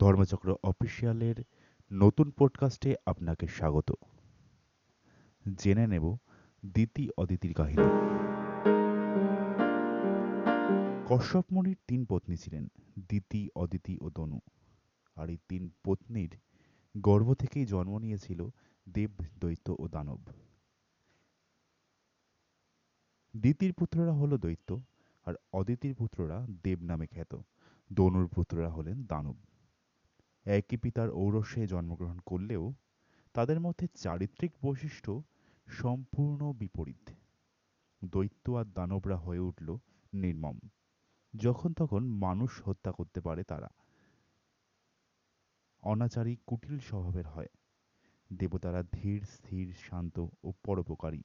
ধর্মচক্র অফিসিয়ালের নতুন পডকাস্টে আপনাকে স্বাগত। জেনে নেব দিতি অদিতির কাহিনী। কশ্যপ মুনির তিন পত্নী ছিলেন দিতি অদিতি ও দনু। আর এই তিন পত্নীর গর্ভ থেকেই জন্ম নিয়েছিল দেব, দৈত্য ও দানব। দিতির পুত্ররা হলো দৈত্য আর অদিতির পুত্ররা দেব নামে খ্যাত। দনুর পুত্ররা হলেন দানব। একই পিতার ঔরসে জন্মগ্রহণ করলেও তাদের মধ্যে চারিত্রিক বৈশিষ্ট্য সম্পূর্ণ বিপরীত। দৈত্য আর দানবরা হয়ে উঠল নির্মম। যখন তখন মানুষ হত্যা করতে পারে তারা। অনাচারী কুটিল স্বভাবের হয়। দেবতারা ধীর, স্থির, শান্ত ও পরোপকারী।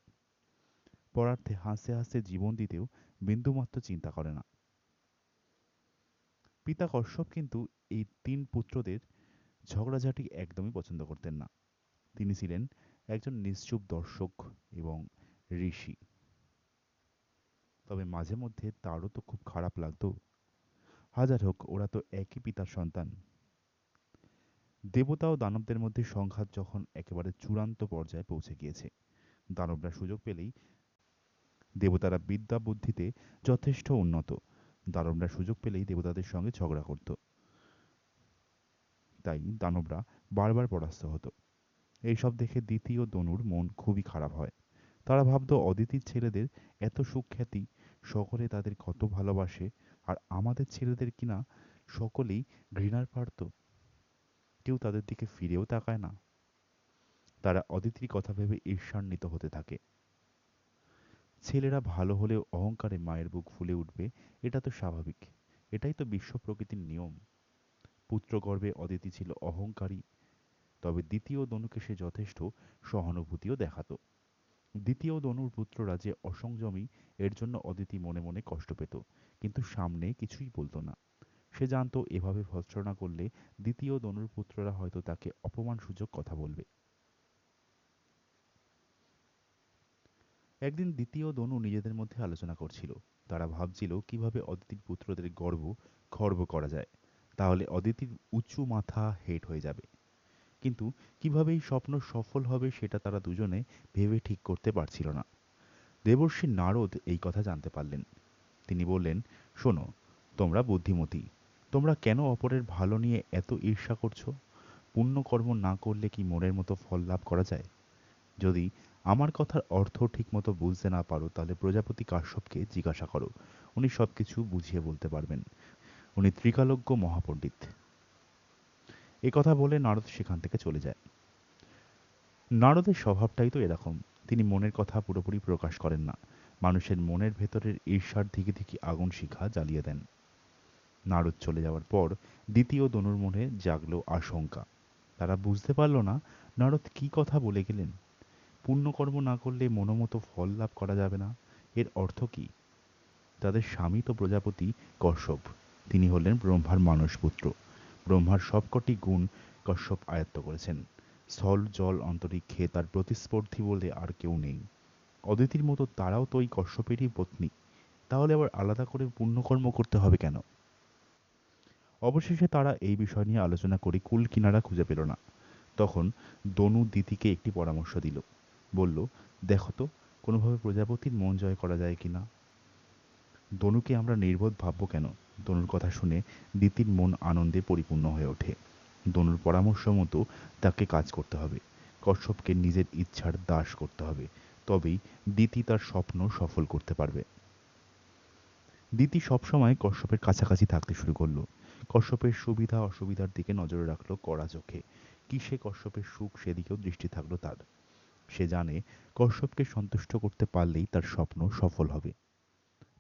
পরার্থে হাসে হাসে জীবন দিতেও বিন্দুমাত্র চিন্তা করে না। পিতা কশ্যপ কিন্তু এই তিন পুত্রদের ঝগড়াঝাটি একদমই পছন্দ করতেন না। তিনি ছিলেন একজন নিশ্চুপ দর্শক এবং ঋষি। তবে মাঝে মধ্যে তারও তো খুব খারাপ লাগতো। হাজার হোক, ওরা তো একই পিতার সন্তান। দেবতা ও দানবদের মধ্যে সংঘাত যখন একেবারে চূড়ান্ত পর্যায়ে পৌঁছে গিয়েছে, দানবরা সুযোগ পেলেই দেবতারা বিদ্যা বুদ্ধিতে যথেষ্ট উন্নত। দানবরা সুযোগ পেলেই দেবতাদের সঙ্গে ঝগড়া করত। তাই দানবরা বারবার পরাস্ত হতো। এইসব দেখে দ্বিতীয় দনুর মন খুবই খারাপ হয়। তারা ভাবত অদিতির ছেলেদের এত সুখ্যাতি, সকলে তাদের কত ভালোবাসে, আর আমাদের ছেলেদের কিনা সকলেই ঘৃণার পারত কেউ তাদের দিকে ফিরেও তাকায় না। তারা অদিতির কথা ভেবে ঈর্ষান্বিত হতে থাকে। ছেলেরা ভালো হলেও অহংকারে মায়ের বুক ফুলে উঠবে, এটা তো স্বাভাবিক। এটাই তো বিশ্ব প্রকৃতির নিয়ম। পুত্রগর্ভে অদিতি ছিল অহংকারী, তবে দ্বিতীয় দনুকে সে যথেষ্ট সহানুভূতিও দেখাত। দ্বিতীয় দনুর পুত্ররা যে অসংযমী, এর জন্য অদিতি মনে মনে কষ্ট পেত, কিন্তু সামনে কিছুই বলতো না। সে জানতো, এভাবে ভৎসনা করলে দ্বিতীয় দনুর পুত্ররা হয়তো তাকে অপমান সুযোগ কথা বলবে। একদিন দ্বিতীয় দনু নিজেদের মধ্যে আলোচনা করছিল। তারা ভাবছিল, কীভাবে অদিতির পুত্রদের গর্ব খর্ব করা যায়। তাহলে অদিতির উঁচু মাথা হেট হয়ে যাবে। কিন্তু কীভাবে এই স্বপ্ন সফল হবে সেটা তারা দুজনে ভেবে ঠিক করতে পারছিল না। দেবর্ষী নারদ এই কথা জানতে পারলেন। তিনি বললেন, শোনো, তোমরা বুদ্ধিমতী, তোমরা কেন অপরের ভালো নিয়ে এত ঈর্ষা করছ? পুণ্যকর্ম না করলে কি মনের মতো ফল লাভ করা যায়? যদি আমার কথার অর্থ ঠিকমতো বুঝতে না পারো, তাহলে প্রজাপতি কাশ্যপকে জিজ্ঞাসা করো। উনি সব কিছু বুঝিয়ে বলতে পারবেন। উনি ত্রিকালজ্ঞ মহাপণ্ডিত। এ কথা বলে নারদ সেখান থেকে চলে যায়। নারদের স্বভাবটাই তো এরকম, তিনি মনের কথা পুরোপুরি প্রকাশ করেন না। মানুষের মনের ভেতরের ঈর্ষার দিকে দিকে আগুন শিখা জ্বালিয়ে দেন। নারদ চলে যাওয়ার পর দ্বিতীয় দনুর মনে জাগলো আশঙ্কা। তারা বুঝতে পারল না নারদ কি কথা বলে গেলেন। পুণ্যকর্ম না করলে মনোমতো ফল লাভ করা যাবে না। এর অর্থ কি? তাদের স্বামী তো প্রজাপতি কশ্যপ। তিনি হলেন ব্রহ্মার মানসপুত্র। ব্রহ্মার সবকটি গুণ কশ্যপ আয়ত্ত করেছেন। স্থল, জল, অন্তরিক্ষে তার প্রতিস্পর্ধী বলে আর কেউ নেই। অদিতির মতো তারাও তো ওই কশ্যপেরই পত্নী। তাহলে আবার আলাদা করে পুণ্যকর্ম করতে হবে কেন? অবশেষে তারা এই বিষয় নিয়ে আলোচনা করে কুল কিনারা খুঁজে পেল না। তখন দনু দিতিকে একটি পরামর্শ দিল। বলল, দেখো তো, কোনোভাবে প্রজাপতির মন জয় করা যায় কি না দনুকে আমরা নির্বোধ ভাবব কেন? দনুর কথা শুনে দিতির মন আনন্দে পরিপূর্ণ হয়ে ওঠে। দনুর পরামর্শ মতো তাকে কাজ করতে হবে। কশ্যপকে নিজের ইচ্ছার দাস করতে হবে। তবেই দিতি তার স্বপ্ন সফল করতে পারবে। দিতি সবসময় কশ্যপের কাছাকাছি থাকতে শুরু করল। কশ্যপের সুবিধা অসুবিধার দিকে নজরে রাখল কড়া চোখে। কিসে কশ্যপের সুখ সেদিকেও দৃষ্টি থাকল তার। সে জানে কশ্যপকে সন্তুষ্ট করতে পারলেই তার স্বপ্ন সফল হবে।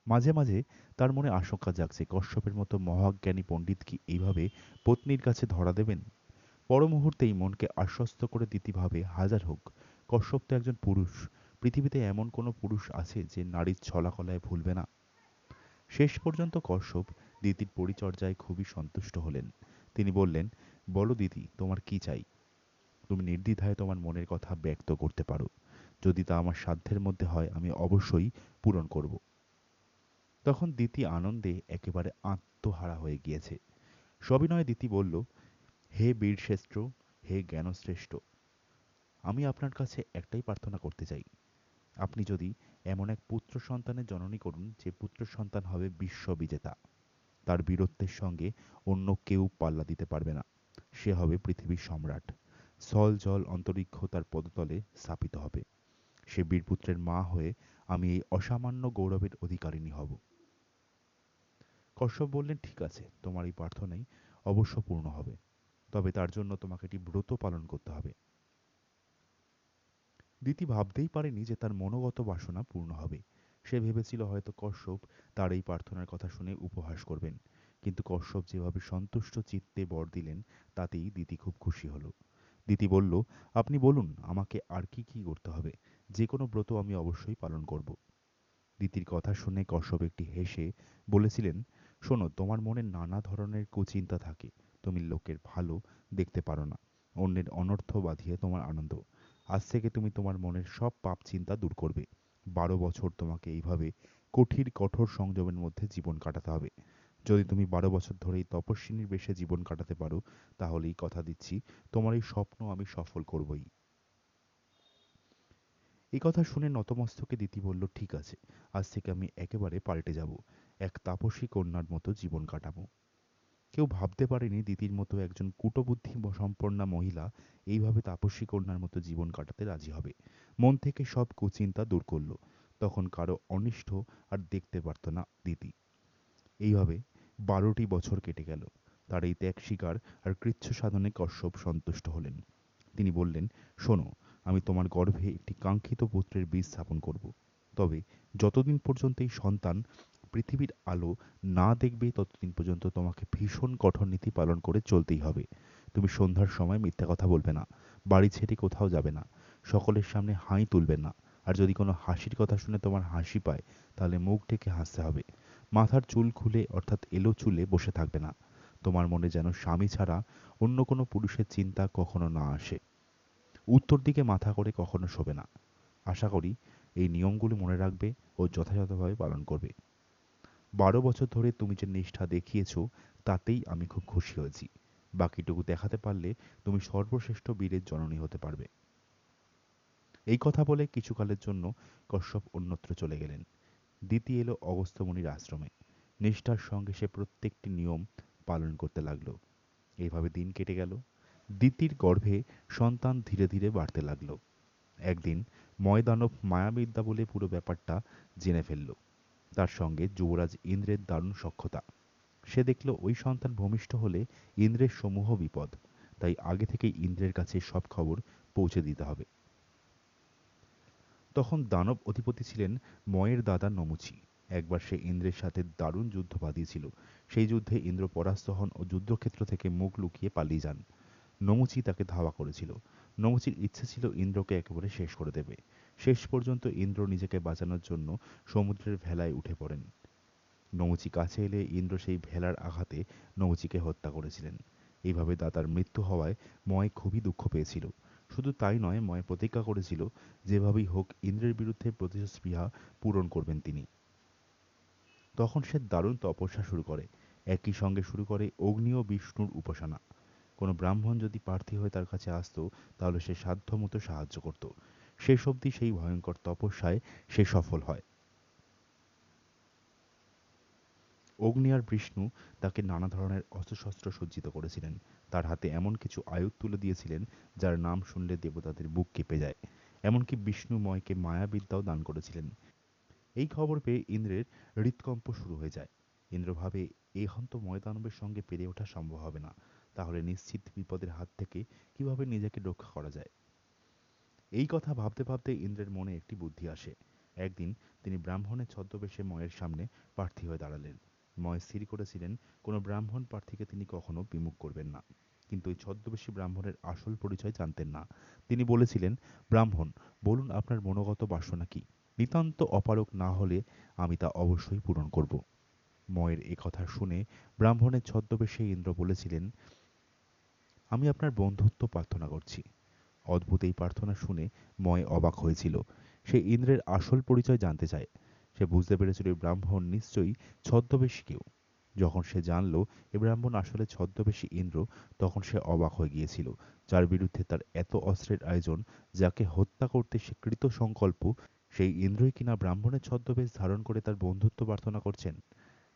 মাঝে মাঝে তার মনে আশঙ্কা জাগছে, কশ্যপের মতো মহাজ্ঞানী পণ্ডিত কি এইভাবে পত্নীর কাছে ধরা দেবেন? পর মুহূর্তেই মনকে আশ্বস্ত করে দিতে ভাবে, হাজার হোক, কশ্যপ তো একজন পুরুষ, পৃথিবীতে এমন কোনো পুরুষ আছে যে নারীর ছলাকলায় ভুলবে না। শেষ পর্যন্ত কশ্যপ দিদির পরিচর্যায় খুবই সন্তুষ্ট হলেন। তিনি বললেন, বলো দিদি, তোমার কি চাই? তুমি নির্দ্বিধায় তোমার মনের কথা ব্যক্ত করতে পারো। যদি তা আমার সাধ্যের মধ্যে হয়, আমি অবশ্যই পূরণ করব। তখন দিতি আনন্দে একেবারে আত্মহারা হয়ে গিয়েছে। সবিনয়ে দিতি বলল, হে বীরশ্রেষ্ঠ, হে জ্ঞানশ্রেষ্ঠ, আমি আপনার কাছে একটাই প্রার্থনা করতে চাই। আপনি যদি এমন এক পুত্র সন্তানের জননী করুন, যে পুত্র সন্তান হবে বিশ্ববিজেতা। তার বীরত্বের সঙ্গে অন্য কেউ পাল্লা দিতে পারবে না। সে হবে পৃথিবীর সম্রাট। স্থল জল অন্তরিক্ষ তার পদতলে স্থাপিত হবে। সে বীরপুত্রের মা হয়ে আমি এই অসামান্য গৌরবের অধিকারিণী হব। কশ্যপ বললেন, ঠিক আছে, তোমার এই প্রার্থনাই অবশ্য পূর্ণ হবে। তবে তার জন্য তোমাকে একটি ব্রত পালন করতে হবে। দিতি ভাবতেই পারেনি যে তার মনোগত বাসনা পূর্ণ হবে। সে ভেবেছিল হয়তো কশ্যপ তার এই প্রার্থনার কথা শুনে উপহাস করবেন। কিন্তু কশ্যপ যেভাবে সন্তুষ্ট চিত্তে বর দিলেন, তাতেই দিতি খুব খুশি হলো। দিতি বলল, আপনি বলুন, আমাকে আর কি কি করতে হবে? যে কোনো ব্রত আমি অবশ্যই পালন করব। দিতির কথা শুনে কশ্যপ একটি হেসে বলেছিলেন শোনো, তোমার মনে নানা ধরনের কুচিন্তা থাকে। তুমি লোকের ভালো দেখতে পারো না। অন্যের অনর্থ বাঁধিয়ে তোমার আনন্দ। আজ থেকে তুমি তোমার মনের সব পাপ চিন্তা দূর করবে। বারো বছর তোমাকে এইভাবে কঠির কঠোর সংযমের মধ্যে জীবন কাটাতে হবে। যদি তুমি বারো বছর ধরে এই তপস্বিনীর বেশে জীবন কাটাতে পারো তাহলেই কথা দিচ্ছি, তোমার এই স্বপ্ন আমি সফল করবই। এই কথা শুনে নতমস্তকে দিতি বলল, ঠিক আছে, আজ থেকে আমি একেবারে পাল্টে যাব। এক তাপসী কন্যার মতো জীবন কাটাবো। কেউ ভাবতে পারেনি দিতির মতো একজন কুটবুদ্ধি সম্পন্না মহিলা এইভাবে তাপস্বী কন্যার মতো জীবন কাটাতে রাজি হবে। মন থেকে সব কুচিন্তা দূর করল। তখন কারও অনিষ্ট আর দেখতে পারত না দিতি। এইভাবে বারোটি বছর কেটে গেল। তার এই ত্যাগ স্বীকার আর কৃচ্ছ সাধনে কশ্যপ সন্তুষ্ট হলেন। তিনি বললেন, শোনো আমি তোমার গর্ভে একটি কাঙ্ক্ষিত পুত্রের বীজ স্থাপন করব। তবে যতদিন পর্যন্ত এই সন্তান পৃথিবীর আলো না দেখবে, ততদিন পর্যন্ত তোমাকে ভীষণ কঠোর নীতি পালন করে চলতেই হবে। তুমি সন্ধ্যার সময় মিথ্যা কথা বলবে না। বাড়ি ছেড়ে কোথাও যাবে না। সকলের সামনে হাই তুলবে না। আর যদি কোনো হাসির কথা শুনে তোমার হাসি পায়, তাহলে মুখ ঢেকে হাসতে হবে। মাথার চুল খুলে, অর্থাৎ এলো চুলে বসে থাকবে না। তোমার মনে যেন স্বামী ছাড়া অন্য কোনো পুরুষের চিন্তা কখনো না আসে। উত্তর দিকে মাথা করে কখনো শোবে না। আশা করি এই নিয়মগুলি মনে রাখবে ও যথাযথভাবে পালন করবে। বারো বছর ধরে তুমি যে নিষ্ঠা দেখিয়েছ, তাতেই আমি খুব খুশি হয়েছি। বাকিটুকু দেখাতে পারলে তুমি সর্বশ্রেষ্ঠ বীরের জননী হতে পারবে। এই কথা বলে কিছুকালের জন্য কশ্যপ অন্যত্র চলে গেলেন। দিতি এলো অগস্ত্যমণির আশ্রমে। নিষ্ঠার সঙ্গে সে প্রত্যেকটি নিয়ম পালন করতে লাগল। এইভাবে দিন কেটে গেল। দিতির গর্ভে সন্তান ধীরে ধীরে বাড়তে লাগল। একদিন ময়দানব মায়াবিদ্যা বলে পুরো ব্যাপারটা জেনে ফেলল। তার সঙ্গে যুবরাজ ইন্দ্রের দারুণ সক্ষতা সে দেখল ওই সন্তান ভূমিষ্ঠ হলে ইন্দ্রের সমূহ বিপদ, তাই আগে থেকেই ইন্দ্রের কাছে সব খবর পৌঁছে দিতে হবে। তখন দানব অধিপতি ছিলেন ময়ের দাদা নমুচি। একবার সে ইন্দ্রের সাথে দারুণ যুদ্ধ বাঁধিয়েছিল। সেই যুদ্ধে ইন্দ্র পরাস্ত হন ও যুদ্ধক্ষেত্র থেকে মুখ লুকিয়ে পালিয়ে যান। নমুচি তাকে ধাওয়া করেছিল। নমুচির ইচ্ছে ছিল ইন্দ্রকে একেবারে শেষ করে দেবে। শেষ পর্যন্ত ইন্দ্র নিজেকে বাঁচানোর জন্য সমুদ্রের ভেলায় উঠে পড়েন। নমুচি কাছে এলে ইন্দ্র সেই ভেলার আঘাতে নমুচিকে হত্যা করেছিলেন। এইভাবে দাতার মৃত্যু হওয়ায় ময় খুবই দুঃখ পেয়েছিল। শুধু তাই নয়, ময় প্রতিজ্ঞা করেছিল, যেভাবেই হোক ইন্দ্রের বিরুদ্ধে প্রতিস্পৃহা পূরণ করবেন তিনি। তখন সে দারুণ তপস্যা শুরু করে। একই সঙ্গে শুরু করে অগ্নি ও বিষ্ণুর উপাসনা। কোনো ব্রাহ্মণ যদি প্রার্থী হয়ে তার কাছে আসতো, তাহলে সে সাধ্যমতো সাহায্য করত। শেষ অবধি সেই ভয়ঙ্কর তপস্যায় সে সফল হয়। অগ্নি আর বিষ্ণু তাকে নানা ধরনের অস্ত্রশস্ত্র সজ্জিত করেছিলেন। তার হাতে এমন কিছু আয়ুধ তুলে দিয়েছিলেন, যার নাম শুনলে দেবতাদের বুক কেঁপে যায়। এমনকি বিষ্ণুময়কে মায়াবিদ্যাও দান করেছিলেন। এই খবর পেয়ে ইন্দ্রের হৃৎকম্প শুরু হয়ে যায়। ইন্দ্র ভাবে এই হন্ত ময়দানবের সঙ্গে পেরে ওঠা সম্ভব হবে না। তাহলে নিশ্চিত বিপদের হাত থেকে কীভাবে নিজেকে রক্ষা করা যায়? এই কথা ভাবতে ভাবতে ইন্দ্রের মনে একটি বুদ্ধি আসে। একদিন তিনি ব্রাহ্মণের ছদ্মবেশে ময়ের সামনে প্রার্থী হয়ে দাঁড়ালেন। ময় স্থির করেছিলেন, কোনো ব্রাহ্মণ প্রার্থীকে তিনি কখনো বিমুখ করবেন না। কিন্তু ওই ছদ্মবেশী ব্রাহ্মণের আসল পরিচয় জানতেন না। তিনি বলেছিলেন, ব্রাহ্মণ, বলুন আপনার মনোগত বাসনা কি? নিতান্ত অপারক না হলে আমি তা অবশ্যই পূরণ করব। ময়ের এ কথা শুনে ব্রাহ্মণের ছদ্মবেশে ইন্দ্র বলেছিলেন আমি আপনার বন্ধুত্ব প্রার্থনা করছি। অদ্ভুত এই প্রার্থনা শুনে ময় অবাক হয়েছিল। সে ইন্দ্রের আসল পরিচয় জানতে চায়। সে বুঝতে পেরেছিল ব্রাহ্মণ নিশ্চয়ই ছদ্মবেশী কেউ। যখন সে জানল এ ব্রাহ্মণ আসলে ছদ্মবেশী ইন্দ্র, তখন সে অবাক হয়ে গিয়েছিল। যার বিরুদ্ধে তার এত অস্ত্রের আয়োজন, যাকে হত্যা করতে সে কৃত সংকল্প, সেই ইন্দ্রই কিনা ব্রাহ্মণের ছদ্মবেশ ধারণ করে তার বন্ধুত্ব প্রার্থনা করছেন?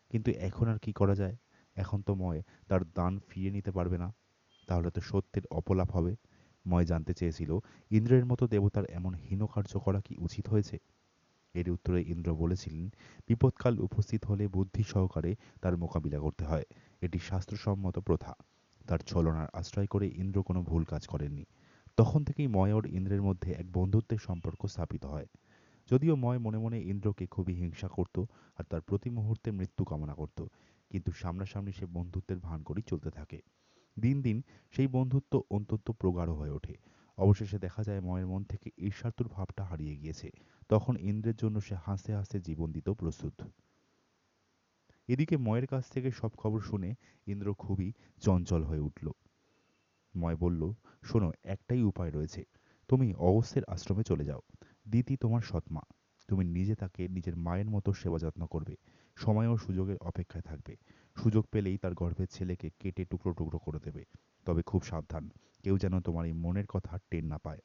কিন্তু এখন আর কি করা যায়? এখন তো ময় তার দান ফিরিয়ে নিতে পারবে না। তাহলে তো সত্যের অপলাপ হবে। ময় জানতে চেয়েছিল, ইন্দ্রের মতো দেবতার এমন হীন কার্য করা কি উচিত হয়েছে? এর উত্তরে ইন্দ্র বলেছিলেন, বিপদকাল উপস্থিত হলে বুদ্ধি সহকারে তার মোকাবিলা করতে হয়। এটি শাস্ত্রসম্মত প্রথা। তার ছলনার আশ্রয় করে ইন্দ্র কোনো ভুল কাজ করেননি। তখন থেকেই ময় ওর ইন্দ্রের মধ্যে এক বন্ধুত্বের সম্পর্ক স্থাপিত হয়। যদিও ময় মনে মনে ইন্দ্রকে খুবই হিংসা করত আর তার প্রতি মুহূর্তে মৃত্যু কামনা করত। কিন্তু সামনাসামনি সে বন্ধুত্বের ভান করেই চলতে থাকে। দিন দিন সেই বন্ধুত্ব অত্যন্ত প্রগাঢ় হয়ে ওঠে। অবশেষে দেখা যায় ময়ের মন থেকে ঈর্ষাতুর ভাবটা হারিয়ে গিয়েছে। তখন ইন্দ্রের জন্য সে হাসতে হাসতে জীবন দিতেও প্রস্তুত। এদিকে ময়ের কাছ থেকে সব খবর শুনে ইন্দ্র খুবই চঞ্চল হয়ে উঠল। ময় বলল, শোনো, একটাই উপায় রয়েছে। তুমি অগস্ত্যের আশ্রমে চলে যাও। দিতি তোমার সৎমা তুমি নিজে তাকে নিজের মায়ের মতো সেবা যত্ন করবে, সময় ও সুযোগের অপেক্ষায় থাকবে। সুযোগ পেলেই তার গর্ভের ছেলেকে কেটে টুকরো টুকরো করে দেবে। তবে খুব সাবধান, কেউ যেন তোমার এই মনের কথা টের না পায়।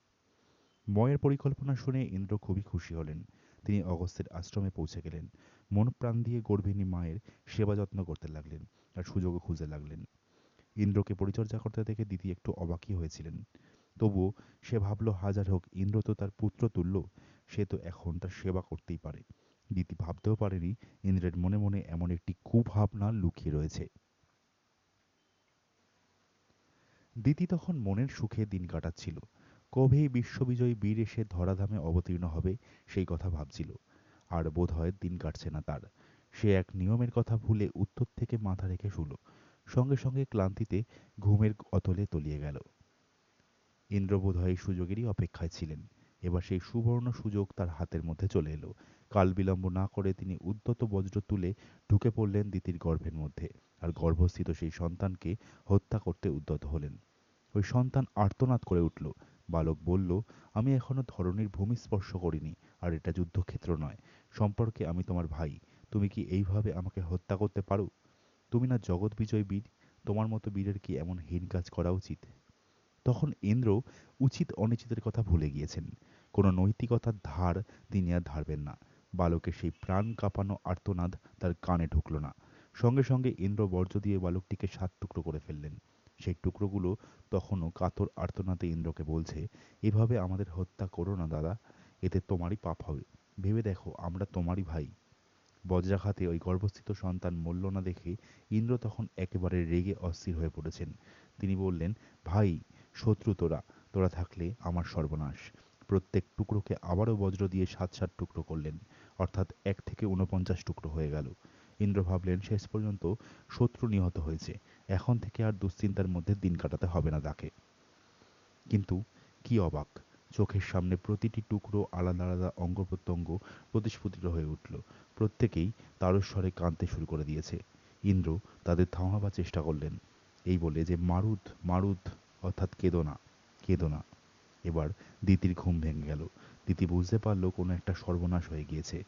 ময়ের পরিকল্পনা শুনে ইন্দ্র খুবই খুশি হলেন। তিনি অগস্ত্যের আশ্রমে পৌঁছে গেলেন। মন প্রাণ দিয়ে গর্ভিণী মায়ের সেবা যত্ন করতে লাগলেন আর সুযোগও খুঁজে লাগলেন। ইন্দ্রকে পরিচর্যা করতে দেখে দিদি একটু অবাকই হয়েছিলেন। তবুও সে ভাবল, হাজার হোক, ইন্দ্র তো তার পুত্র তুল্য। সে তো এখন তার সেবা করতেই পারে। দিতি ভাবতেও পারেনি ইন্দ্রের মনে মনে এমন একটি কুভাবনা লুকিয়ে রয়েছে। দিতি তখন মনের সুখে দিন কাটাচ্ছিল। কবে বিশ্ববিজয়ী বীর এসে ধরাধামে অবতীর্ণ হবে সেই কথা ভাবছিল। আর বোধ হয় দিন কাটছে না তার। সে এক নিয়মের কথা ভুলে উত্তর থেকে মাথা রেখে শুল। সঙ্গে সঙ্গে ক্লান্তিতে ঘুমের অতলে তলিয়ে গেল। ইন্দ্র বোধ হয় সুযোগেরই অপেক্ষায় ছিলেন। এবার সেই সুবর্ণ সুযোগ তার হাতের মধ্যে চলে এলো। কাল বিলম্ব না করে তিনি উদ্যত বজ্র তুলে ঢুকে পড়লেন দিতির গর্ভের মধ্যে আর গর্ভস্থিত সেই সন্তানকে হত্যা করতে উদ্যত হলেন। ওই সন্তান আর্তনাদ করে উঠল। বালক বলল, আমি এখনও ধরনীর ভূমি স্পর্শ করিনি, আর এটা যুদ্ধক্ষেত্র নয়। সম্পর্কে আমি তোমার ভাই। তুমি কি এইভাবে আমাকে হত্যা করতে পারো? তুমি না জগৎ বিজয় বীর। তোমার মতো বীরের কি এমন হীন কাজ করা উচিত? তখন ইন্দ্র উচিত অনিচিতের কথা ভুলে গিয়েছেন। কোনো নৈতিকতার ধার তিনি আর ধারবেন না। বালকের সেই প্রাণ কাঁপানো আর্তনাদ তার কানে ঢুকল না। সঙ্গে সঙ্গে ইন্দ্র বর্জ্য দিয়ে বালকটিকে সাত টুকরো করে ফেললেন। সেই টুকরোগুলো তখনও কাতর আর্তনাদে ইন্দ্রকে বলছে, এভাবে আমাদের হত্যা করো না দাদা, এতে তোমারই পাপ হবে। ভেবে দেখো, আমরা তোমারই ভাই। বজ্রাঘাতে ওই গর্ভস্থিত সন্তান মরল না দেখে ইন্দ্র তখন একেবারে রেগে অস্থির হয়ে পড়েছেন। তিনি বললেন, ভাই শত্রু তোরা তোরা থাকলে আমার সর্বনাশ। প্রত্যেক টুকরোকে আবারও বজ্র দিয়ে সাত সাত টুকরো করলেন, অর্থাৎ এক থেকে উনপঞ্চাশ টুকরো হয়ে গেল। ইন্দ্র ভাবলেন, শেষ পর্যন্ত শত্রু নিহত হয়েছে, এখন থেকে আর দুশ্চিন্তার মধ্যে দিন কাটাতে হবে না তাকে। কিন্তু কি অবাক, চোখের সামনে প্রতিটি টুকরো আলাদা আলাদা অঙ্গ প্রত্যঙ্গ প্রতিস্ফুটিত হয়ে উঠল। প্রত্যেকেই তারস্বরে কাঁদতে শুরু করে দিয়েছে। ইন্দ্র তাদের থামাবার চেষ্টা করলেন। এই বলে যে, মারুদ মারুদ অর্থাৎ কেঁদো না কেঁদো না এবার দিতির ঘুম ভেঙে গেল। দিতি বুঝতে পারল কোনো একটা সর্বনাশ হয়ে গিয়েছে।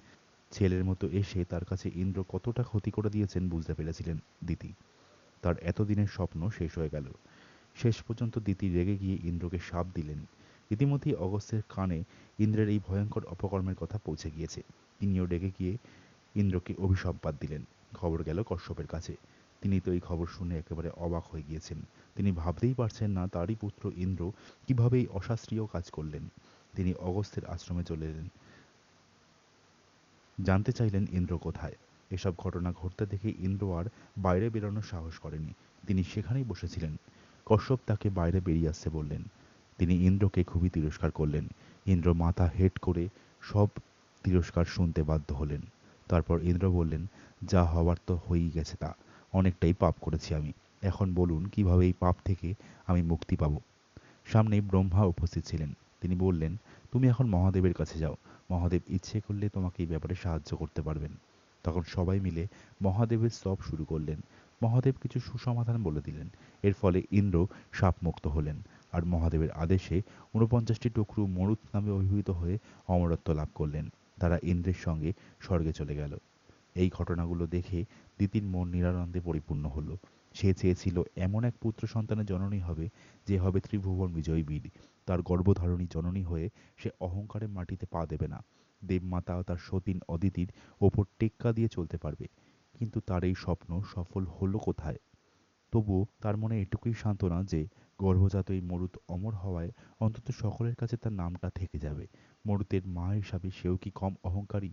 ছেলের মতো এসে তার কাছে ইন্দ্র কতটা ক্ষতি করে দিয়েছেন বুঝতে পেরেছিলেন দিতি। তার এতদিনের স্বপ্ন শেষ হয়ে গেল। শেষ পর্যন্ত দিতি রেগে গিয়ে ইন্দ্রকে সাপ দিলেন। ইতিমধ্যেই অগস্ত্যের কানে ইন্দ্রের এই ভয়ঙ্কর অপকর্মের কথা পৌঁছে গিয়েছে। তিনিও রেগে গিয়ে ইন্দ্রকে অভিশাপবাদ দিলেন। খবর গেল কশ্যপের কাছে। তিনি তো এই খবর শুনে একেবারে অবাক হয়ে গিয়েছেন। তিনি ভাবতেই পারছেন না তারই পুত্র ইন্দ্র কীভাবে এই অশাস্ত্রীয় কাজ করলেন। তিনি অগস্ত্যের আশ্রমে চলে এলেন। জানতে চাইলেন ইন্দ্র কোথায়। এসব ঘটনা ঘটতে দেখে ইন্দ্র আর বাইরে বেরোনোর সাহস করেনি। তিনি সেখানেই বসেছিলেন। কশ্যপ তাকে বাইরে বেরিয়ে আসতে বললেন। তিনি ইন্দ্রকে খুবই তিরস্কার করলেন। ইন্দ্র মাথা হেট করে সব তিরস্কার শুনতে বাধ্য হলেন। তারপর ইন্দ্র বললেন, যা হওয়ার তো হয়েই গেছে তা। অনেকটাই পাপ করেছি আমি। এখন বলুন, কীভাবে এই পাপ থেকে আমি মুক্তি পাব? সামনেই ব্রহ্মা উপস্থিত ছিলেন। তিনি বললেন, তুমি এখন মহাদেবের কাছে যাও। মহাদেব ইচ্ছে করলে তোমাকে এই ব্যাপারে সাহায্য করতে পারবেন। তখন সবাই মিলে মহাদেবের স্তব শুরু করলেন। মহাদেব কিছু সুসমাধান বলে দিলেন। এর ফলে ইন্দ্র সাপমুক্ত হলেন আর মহাদেবের আদেশে ঊনপঞ্চাশটি টুকরু মরুত নামে অভিহিত হয়ে অমরত্ব লাভ করলেন। তারা ইন্দ্রের সঙ্গে স্বর্গে চলে গেল। এই ঘটনাগুলো দেখে দিতির মন নিরানন্দে পরিপূর্ণ হলো। সে চেয়েছিল, এমন এক পুত্র সন্তানের জননী হবে যে হবে ত্রিভুবন বিজয়ী বীর তার গর্ভধারণী জননী হয়ে সে অহংকারে মাটিতে পা দেবে না। দেবমাতা তার সতীন অদিতির ওপর টেক্কা দিয়ে চলতে পারবে। কিন্তু তার এই স্বপ্ন সফল হলো কোথায়? তবুও তার মনে এটুকুই সান্ত্বনা যে, গর্ভজাত এই মরুত অমর হওয়ায় অন্তত সকলের কাছে তার নামটা থেকে যাবে। মরুতের মা হিসাবে সেও কি কম অহংকারী?